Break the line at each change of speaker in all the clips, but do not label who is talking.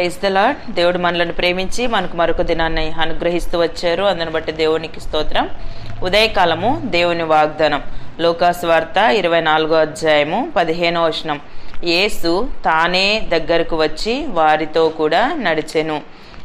Praise the lord దేవుడు మనలను ప్రేమించి మనకు మరొక దినాన్ని అనుగ్రహిస్తూ వచ్చారు. అందుని బట్టి దేవునికి స్తోత్రం. ఉదయకాలము దేవుని వాగ్దానం. లోకాసు వార్త ఇరవై నాలుగో అధ్యాయము పదిహేనో వచనం. యేసు తానే దగ్గరకు వచ్చి వారితో కూడా నడిచెను.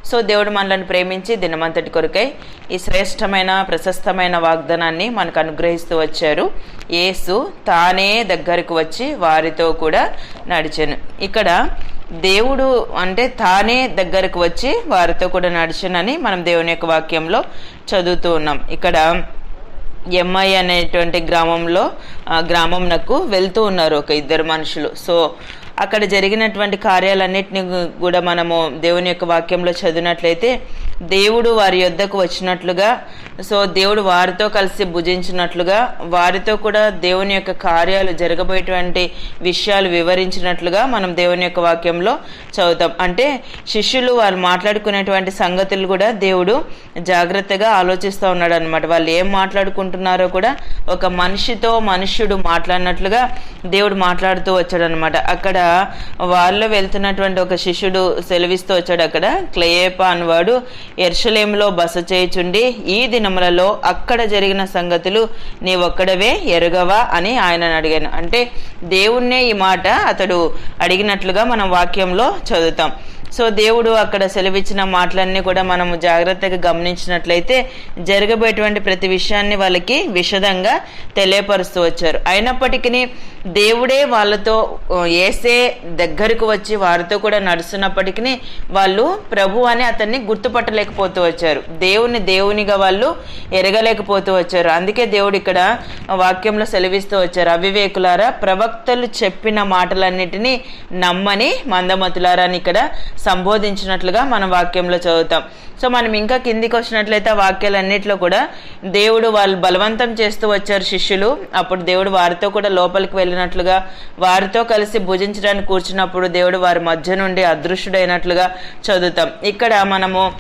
సో దేవుడు మనలను ప్రేమించి దినమంతటి కొరకై ఈ శ్రేష్టమైన ప్రశస్తమైన వాగ్దానాన్ని మనకు అనుగ్రహిస్తూ వచ్చారు. యేసు తానే దగ్గరకు వచ్చి వారితో కూడా నడిచెను. ఇక్కడ దేవుడు అంటే తానే దగ్గరకు వచ్చి వారితో కూడా నడిచనని మనం దేవుని యొక్క వాక్యంలో చదువుతూ ఉన్నాం. ఇక్కడ ఎంఐ అనేటువంటి గ్రామంలో గ్రామం గ్రామంనకు వెళ్తూ ఉన్నారు ఒక ఇద్దరు మనుషులు. సో అక్కడ జరిగినటువంటి కార్యాలన్నింటినీ కూడా మనము దేవుని యొక్క వాక్యంలో చదివినట్లయితే దేవుడు వారి యొద్దకు వచ్చినట్లుగా సో దేవుడు వారితో కలిసి భుజించినట్లుగా వారితో కూడా దేవుని యొక్క కార్యాలు జరగబోయేటువంటి విషయాలు వివరించినట్లుగా మనం దేవుని యొక్క వాక్యంలో చదువుతాం. అంటే శిష్యులు వారు మాట్లాడుకునేటువంటి సంగతులు కూడా దేవుడు జాగ్రత్తగా ఆలోచిస్తూ ఉన్నాడు అనమాట వాళ్ళు ఏం మాట్లాడుకుంటున్నారో కూడా ఒక మనిషితో మనుష్యుడు మాట్లాడినట్లుగా దేవుడు మాట్లాడుతూ వచ్చాడు అనమాట అక్కడ వాళ్ళు వెళ్తున్నటువంటి ఒక శిష్యుడు సెలవిస్తూ వచ్చాడు అక్కడ. క్లయేప అనేవాడు ఎర్షలేంలో బస చేయుచుండి ఈ దినములలో అక్కడ జరిగిన సంగతులు నీవొక్కడవే ఎరుగవా అని ఆయనను అడిగాను. అంటే దేవుణ్ణే ఈ మాట అతడు అడిగినట్లుగా మనం వాక్యంలో చదువుతాం. సో దేవుడు అక్కడ సెలవిచ్చిన మాటలన్నీ కూడా మనం జాగ్రత్తగా గమనించినట్లయితే జరగబోయేటువంటి ప్రతి విషయాన్ని వాళ్ళకి విషదంగా తెలియపరుస్తూ వచ్చారు. అయినప్పటికీ దేవుడే వాళ్ళతో ఏసే దగ్గరకు వచ్చి వారితో కూడా నడుస్తున్నప్పటికీ వాళ్ళు ప్రభు అని అతన్ని గుర్తుపట్టలేకపోతూ వచ్చారు. దేవుని దేవునిగా వాళ్ళు ఎరగలేకపోతూ వచ్చారు. అందుకే దేవుడు ఇక్కడ వాక్యంలో సెలవిస్తూ వచ్చారు. అవివేకులారా ప్రవక్తలు చెప్పిన మాటలన్నిటినీ నమ్మని మందమతులారా అని ఇక్కడ సంబోధించినట్లుగా మనం వాక్యంలో చదువుతాం. సో మనం ఇంకా కిందికి వచ్చినట్లయితే ఆ వాక్యాలన్నింటిలో కూడా దేవుడు వాళ్ళు బలవంతం చేస్తూ వచ్చారు శిష్యులు. అప్పుడు దేవుడు వారితో కూడా లోపలికి వెళ్ళినట్లుగా వారితో కలిసి భుజించడానికి కూర్చున్నప్పుడు దేవుడు వారి మధ్య నుండి అదృశ్యుడైనట్లుగా చదువుతాం. ఇక్కడ మనము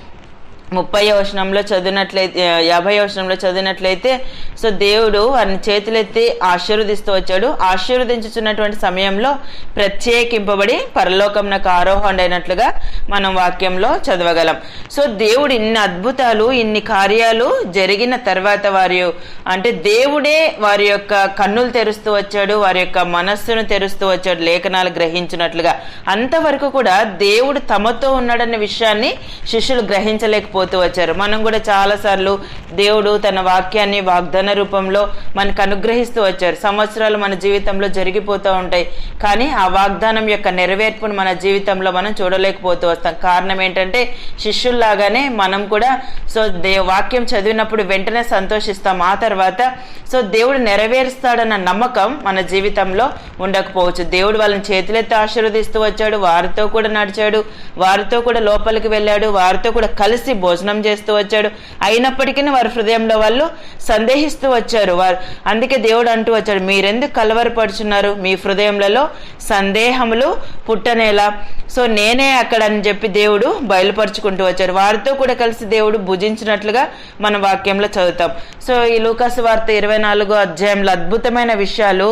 ముప్పై వచనంలో చదివినట్లయితే యాభై వచనంలో చదివినట్లయితే సో దేవుడు వారిని చేతులెత్తి ఆశీర్వదిస్తూ వచ్చాడు. ఆశీర్వదించుతున్నటువంటి సమయంలో ప్రత్యేకింపబడి పరలోకంనకు ఆరోహణ అయినట్లుగా మనం వాక్యంలో చదవగలం. సో దేవుడు ఇన్ని అద్భుతాలు ఇన్ని కార్యాలు జరిగిన తర్వాత వారి అంటే దేవుడే వారి యొక్క కన్నులు తెరుస్తూ వచ్చాడు వారి యొక్క మనస్సును తెరుస్తూ వచ్చాడు లేఖనాలు గ్రహించినట్లుగా. అంతవరకు కూడా దేవుడు తమతో ఉన్నాడన్న విషయాన్ని శిష్యులు గ్రహించలేక పోతూ వచ్చారు. మనం కూడా చాలాసార్లు దేవుడు తన వాక్యాన్ని వాగ్దాన రూపంలో మనకు అనుగ్రహిస్తూ వచ్చారు. సంవత్సరాలు మన జీవితంలో జరిగిపోతూ ఉంటాయి. కానీ ఆ వాగ్దానం యొక్క నెరవేర్పును మన జీవితంలో మనం చూడలేకపోతూ వస్తాం. కారణం ఏంటంటే శిష్యుల్లాగానే మనం కూడా సో దే వాక్యం చదివినప్పుడు వెంటనే సంతోషిస్తాం. ఆ తర్వాత సో దేవుడు నెరవేరుస్తాడన్న నమ్మకం మన జీవితంలో ఉండకపోవచ్చు. దేవుడు వాళ్ళని చేతులెత్తి ఆశీర్వదిస్తూ వచ్చాడు. వారితో కూడా నడిచాడు. వారితో కూడా లోపలికి వెళ్ళాడు. వారితో కూడా కలిసి భోజనం చేస్తూ వచ్చాడు. అయినప్పటికీ వారి హృదయంలో వాళ్ళు సందేహిస్తూ వచ్చారు. వారు అందుకే దేవుడు అంటూ వచ్చాడు మీరెందుకు కలవరపడుచున్నారు? మీ హృదయంలో సందేహములు పుట్టనేలా. సో నేనే అక్కడ అని చెప్పి దేవుడు బయలుపరుచుకుంటూ వచ్చారు. వారితో కూడా కలిసి దేవుడు భుజించినట్లుగా మన వాక్యంలో చదువుతాం. సో ఈ లూకాసు వార్త ఇరవై నాలుగో అధ్యాయంలో అద్భుతమైన విషయాలు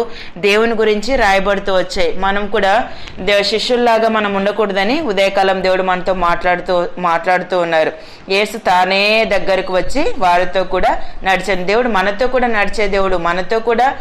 దేవుని గురించి రాయబడుతూ వచ్చాయి. మనం కూడా దేవ శిష్యుల్లాగా మనం ఉండకూడదని ఉదయకాలం దేవుడు మనతో మాట్లాడుతూ మాట్లాడుతూ ఉన్నారు. యేసు తానే దగ్గరకు వచ్చి వారితో కూడా నడిచాడు దేవుడు మనతో కూడా నడిచే దేవుడు మనతో కూడా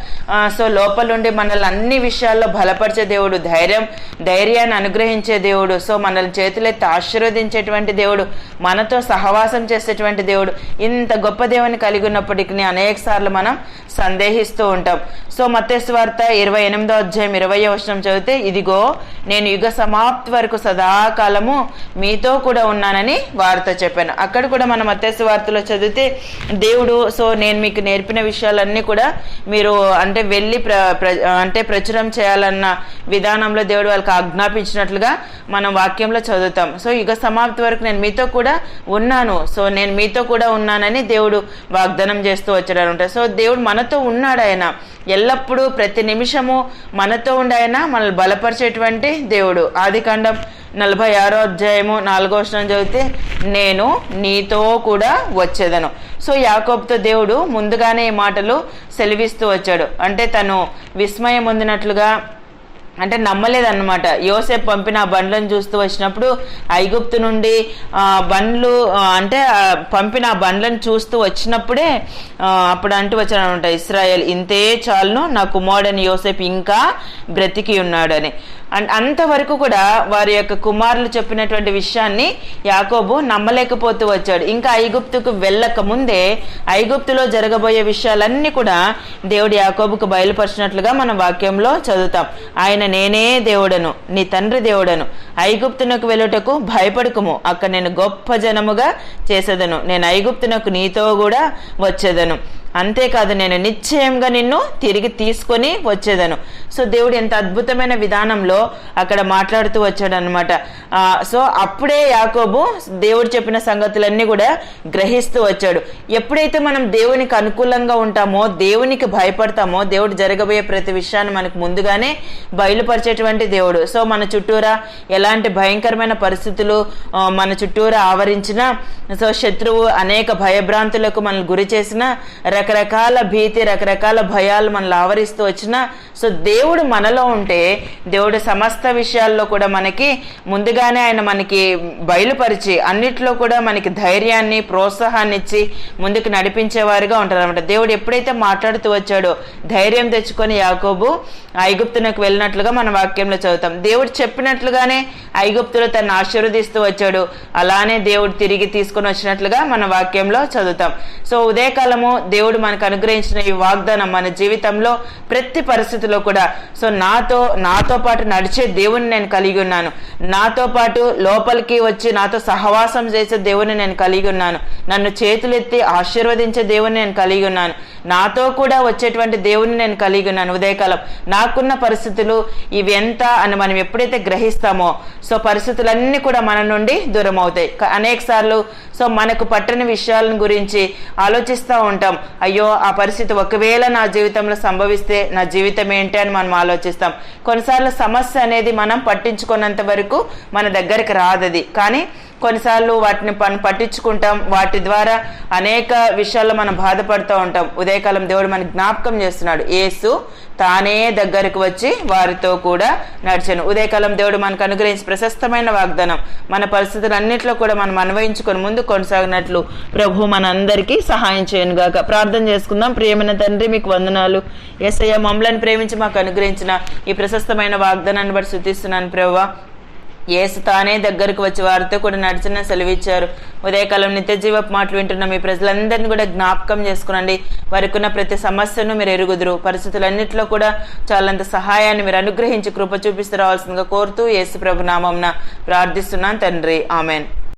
సో లోపలుండి మనల్ని అన్ని విషయాల్లో బలపరిచే దేవుడు ధైర్యం ధైర్యాన్ని అనుగ్రహించే దేవుడు సో మనల్ని చేతులెత్తి ఆశీర్వదించేటువంటి దేవుడు మనతో సహవాసం చేసేటువంటి దేవుడు ఇంత గొప్ప దేవుని కలిగి ఉన్నప్పటికీ అనేక సార్లు మనం సందేహిస్తూ ఉంటాం. సో మత్స్వార్త ఇరవై ఎనిమిదో అధ్యాయం ఇరవై వచనం చదివితే ఇదిగో నేను యుగ సమాప్తి వరకు సదాకాలము మీతో కూడా ఉన్నానని వారితో చెప్పాను. అక్కడ కూడా మనం మత్స్య వార్తలో చదివితే దేవుడు సో నేను మీకు నేర్పిన విషయాలన్నీ కూడా మీరు అంటే వెళ్ళి ప్ర అంటే ప్రచురం చేయాలన్న విధానంలో దేవుడు వాళ్ళకి ఆజ్ఞాపించినట్లుగా మనం వాక్యంలో చదువుతాం. సో యుగ సమాప్తి వరకు నేను మీతో కూడా ఉన్నాను. సో నేను మీతో కూడా ఉన్నానని దేవుడు వాగ్దానం చేస్తూ వచ్చాడు అనమాట సో దేవుడు మనతో ఉన్నాడు ఆయన. ఎల్లప్పుడూ ప్రతి నిమిషము మనతో ఉండి ఆయన మనల్ని బలపరిచేటువంటి దేవుడు. ఆది కాండం నలభై ఆరో అధ్యాయము నాలుగో వచనం చదివితే నేను నీతో కూడా వచ్చేదను. సో యాకోబ్తో దేవుడు ముందుగానే ఈ మాటలు సెలవిస్తూ వచ్చాడు. అంటే తను విస్మయం పొందినట్లుగా అంటే నమ్మలేదన్నమాట. యోసేపు పంపిన ఆ బండ్లను చూస్తూ వచ్చినప్పుడు ఐగుప్తు నుండి బండ్లు అంటే పంపిన ఆ బండ్లను చూస్తూ వచ్చినప్పుడే అప్పుడు అంటూ వచ్చాడనమాట ఇస్రాయల్ ఇంతే చాలును నా కుమారుడని యోసేపు ఇంకా బ్రతికి ఉన్నాడని. అండ్ అంతవరకు కూడా వారి యొక్క కుమారులు చెప్పినటువంటి విషయాన్ని యాకోబు నమ్మలేకపోతూ వచ్చాడు. ఇంకా ఐగుప్తుకు వెళ్ళక ముందే ఐగుప్తులో జరగబోయే విషయాలన్నీ కూడా దేవుడు యాకోబుకు బయలుపరిచినట్లుగా మన వాక్యంలో చదువుతాం. ఆయన నేనే దేవుడను నీ తండ్రి దేవుడను. ఐగుప్తునకు వెళ్ళుటకు భయపడకుము. అక్కడ నేను గొప్ప జనముగా చేసేదను. నేను ఐగుప్తునకు నీతో కూడా వచ్చేదను. అంతేకాదు నేను నిశ్చయంగా నిన్ను తిరిగి తీసుకొని వచ్చేదను. సో దేవుడు ఎంత అద్భుతమైన విధానంలో అక్కడ మాట్లాడుతూ వచ్చాడు అనమాట సో అప్పుడే యాకోబు దేవుడు చెప్పిన సంగతులన్నీ కూడా గ్రహిస్తూ వచ్చాడు. ఎప్పుడైతే మనం దేవునికి అనుకూలంగా ఉంటామో దేవునికి భయపడతామో దేవుడు జరగబోయే ప్రతి విషయాన్ని మనకు ముందుగానే బయలుపరిచేటువంటి దేవుడు. సో మన చుట్టూరా ఎలాంటి భయంకరమైన పరిస్థితులు మన చుట్టూరా ఆవరించినా సో శత్రువు అనేక భయభ్రాంతులకు మనల్ని గురి చేసిన రకరకాల భీతి రకరకాల భయాలు మనల్ని ఆవరిస్తూ వచ్చినా సో దేవుడు మనలో ఉంటే దేవుడు సమస్త విషయాల్లో కూడా మనకి ముందుగానే ఆయన మనకి బయలుపరిచి అన్నిట్లో కూడా మనకి ధైర్యాన్ని ప్రోత్సాహాన్ని ఇచ్చి ముందుకు నడిపించేవారుగా ఉంటారు అనమాట దేవుడు ఎప్పుడైతే మాట్లాడుతూ వచ్చాడో ధైర్యం తెచ్చుకొని యాకోబు ఐగుప్తునకు వెళ్ళినట్లుగా మన వాక్యంలో చదువుతాం. దేవుడు చెప్పినట్లుగానే ఐగుప్తులో తను ఆశీర్వదిస్తూ వచ్చాడు. అలానే దేవుడు తిరిగి తీసుకొని వచ్చినట్లుగా మన వాక్యంలో చదువుతాం. సో ఉదయకాలము దేవుడు మనకు అనుగ్రహించిన ఈ వాగ్దానం మన జీవితంలో ప్రతి పరిస్థితులు కూడా. సో నాతో నాతో పాటు నడిచే దేవుని నేను కలిగి ఉన్నాను. నాతో పాటు లోపలికి వచ్చి నాతో సహవాసం చేసే దేవుని నేను కలిగి ఉన్నాను. నన్ను చేతులెత్తి ఆశీర్వదించే దేవుని నేను కలిగి ఉన్నాను. నాతో కూడా వచ్చేటువంటి దేవుని నేను కలిగి ఉన్నాను ఉదయకాలం. నాకున్న పరిస్థితులు ఇవి ఎంత అని మనం ఎప్పుడైతే గ్రహిస్తామో సో పరిస్థితులన్నీ కూడా మన నుండి దూరం అవుతాయి. అనేక సార్లు సో మనకు పట్టని విషయాలను గురించి ఆలోచిస్తూ ఉంటాం. అయ్యో ఆ పరిస్థితి ఒకవేళ నా జీవితంలో సంభవిస్తే నా జీవితం ఏంటి అని మనం ఆలోచిస్తాం. కొన్నిసార్లు సమస్య అనేది మనం పట్టించుకున్నంత వరకు మన దగ్గరికి రాదది. కానీ కొన్నిసార్లు వాటిని మనం పట్టించుకుంటాం. వాటి ద్వారా అనేక విషయాల్లో మనం బాధపడుతూ ఉంటాం. ఉదయకాలం దేవుడు మనకి జ్ఞాపకం చేస్తున్నాడు. యేసు తానే దగ్గరకు వచ్చి వారితో కూడా నడిచాను. ఉదయకాలం దేవుడు మనకు అనుగ్రహించి ప్రశస్తమైన వాగ్దానం. మన పరిస్థితులన్నింటిలో కూడా మనం అన్వయించుకొని ముందు కొనసాగినట్లు ప్రభు మనందరికీ సహాయం చేయను గాక. ప్రార్థన చేసుకుందాం. ప్రియమైన తండ్రి మీకు వందనాలు. ఎస్ఐ మమ్మల్ని ప్రేమించి మాకు అనుగ్రహించిన ఈ ప్రశస్తమైన వాగ్దానాన్ని బట్టి శుద్ధిస్తున్నాను ప్రభు ఏసు తానే దగ్గరకు వచ్చి వారితో కూడా నడిచిన సెలవిచ్చారు. ఉదయకాలం నిత్య జీవపు మాటలు వింటున్న మీ ప్రజలందరినీ కూడా జ్ఞాపకం చేసుకునండి. వారికి ఉన్న ప్రతి సమస్యను మీరు ఎరుగుదురు. పరిస్థితులన్నింటిలో కూడా చాలంత సహాయాన్ని మీరు అనుగ్రహించి కృప చూపిస్తూ రావాల్సిందిగా కోరుతూ యేసు ప్రభు నామంన ప్రార్థిస్తున్నాను తండ్రి. ఆమెన్.